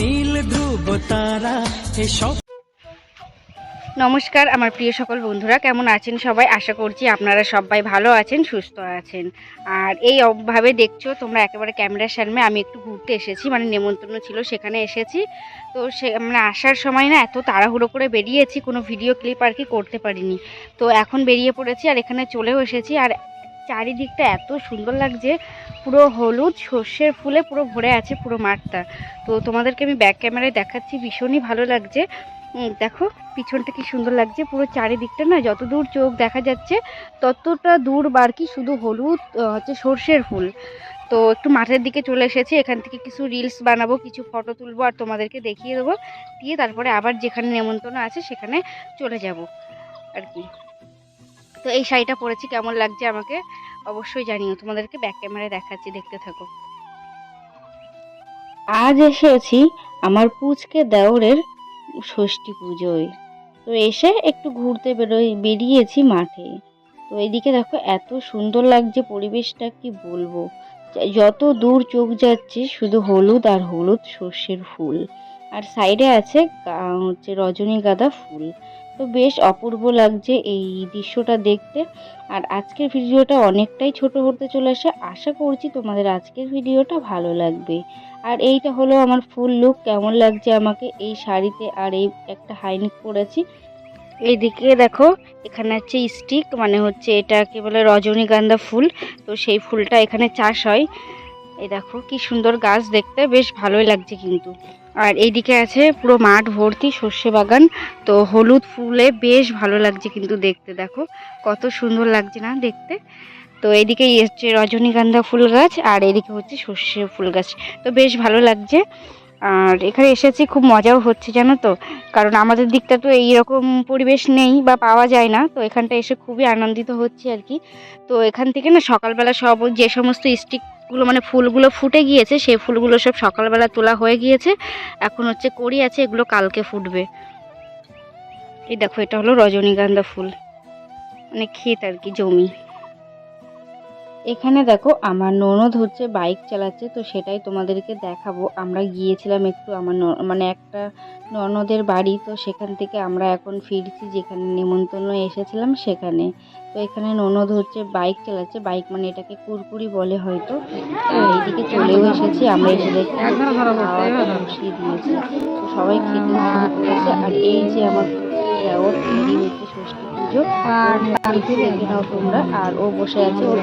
নীল ধ্রুব তারা নমস্কার, আমার প্রিয় সকল বন্ধুরা, কেমন আছেন সবাই? আশা করছি আপনারা সবাই ভালো আছেন, সুস্থ আছেন। আর এই ভাবে দেখছ, তোমরা একেবারে ক্যামেরার সামনে আমি একটু ঘুরতে এসেছি মানে নেমন্তন্ন ছিল, সেখানে এসেছি। তো সে মানে আসার সময় না এত তাড়াহুড়ো করে বেরিয়েছি, কোনো ভিডিও ক্লিপ আর কি করতে পারিনি। তো এখন বেরিয়ে পড়েছি আর এখানে চলেও এসেছি। আর চারিদিকটা এত সুন্দর লাগছে, পুরো হলুদ, সর্ষের ফুলে পুরো ভরে আছে পুরো মাঠটা। তো তোমাদেরকে আমি ব্যাক ক্যামেরায় দেখাচ্ছি, ভীষণই ভালো লাগছে। দেখো পিছনটা কি সুন্দর লাগছে, পুরো চারিদিকটা না যত দূর চোখ দেখা যাচ্ছে, ততটা দূর বার কি শুধু হলুদ হচ্ছে সর্ষের ফুল। তো একটু মাঠের দিকে চলে এসেছি, এখান থেকে কিছু রিলস বানাবো, কিছু ফটো তুলবো আর তোমাদেরকে দেখিয়ে দেবো। দিয়ে তারপরে আবার যেখানে নেমন্তন্ন আছে সেখানে চলে যাব আর কি। তো এই শাড়িটা পরেছি, কেমন লাগছে আমাকে? অবশ্যই জানিও, তোমাদেরকে ব্যাক ক্যামেরায় দেখাচ্ছি, দেখতে থাকো। আজ এসেছি আমার পুচকে দেওরের ষষ্ঠী পুজোয়। তো এসে একটু ঘুরতে বেরোই, বেরিয়েছি মাঠে। তো এদিকে দেখো, এত সুন্দর লাগছে পরিবেশটা, কি বলব? যত দূর চোখ যাচ্ছে, শুধু হলুদ আর হলুদ সর্ষের ফুল। আর সাইডে আছে হচ্ছে রজনীগন্ধা ফুল। তো বেশ অপূর্ব লাগছে এই দৃশ্যটা দেখতে। আর আজকের ভিডিওটা অনেকটাই ছোট হতে চলে আসে আশা করছি তোমাদের আজকের ভিডিওটা ভালো লাগবে। আর এইটা হলো আমার ফুল লুক, কেমন লাগছে আমাকে এই শাড়িতে আর এই একটা হাইনেক পরেছি। এইদিকে দেখো, এখানে হচ্ছে স্টিক মানে হচ্ছে এটাকে বলে রজনীগন্ধা ফুল। তো সেই ফুলটা এখানে চাষ হয়। এই দেখো, কি সুন্দর গাছ দেখতে, বেশ ভালোই লাগছে কিন্তু। আর এইদিকে আছে পুরো মাঠ ভর্তি, সর্ষে বাগান। তো হলুদ ফুলে বেশ ভালো লাগছে কিন্তু দেখতে, দেখো। কত সুন্দর লাগছে না দেখতে। তো এদিকে হচ্ছে রজনীগন্ধা ফুল গাছ, আর এদিকে হচ্ছে সর্ষে ফুল গাছ। তো বেশ ভালো লাগছে। আর এখানে এসেছি, খুব মজাও হচ্ছে, জানো তো? কারণ আমাদের দিকটা তো এইরকম পরিবেশ নেই বা পাওয়া যায় না। তো এখানটা এসে খুবই আনন্দিত হচ্ছে আর কি। তো এখান থেকে না সকালবেলা সব যে সমস্ত স্টিকগুলো মানে ফুলগুলো ফুটে গিয়েছে, সেই ফুলগুলো সব সকালবেলা তোলা হয়ে গিয়েছে। এখন হচ্ছে কড়ি আছে, এগুলো কালকে ফুটবে। এই দেখো, এটা হলো রজনীগন্ধা ফুল। মানে ক্ষেত আর কি, জমি। এখানে দেখো আমার ননদ হচ্ছে বাইক চালাচ্ছে তো সেটাই তোমাদেরকে দেখাবো। আমরা গিয়েছিলাম একটু আমার মানে একটা ননদের বাড়ি তো সেখান থেকে আমরা এখন ফিরছি যেখানে নেমন্তন্ন এসেছিলাম সেখানে। তো এখানে ননদ হচ্ছে বাইক চালাচ্ছে বাইক মানে এটাকে কুরকুরি বলে হয়তো। এইদিকে চলেও এসেছি আমরা এসে দেখি বসিয়ে দিয়েছি। তো সবাই খেতে আর এই যে আমার হচ্ছে ষষ্ঠী পুজো দেখে নাও তোমরা আর ও বসে আছে। ওর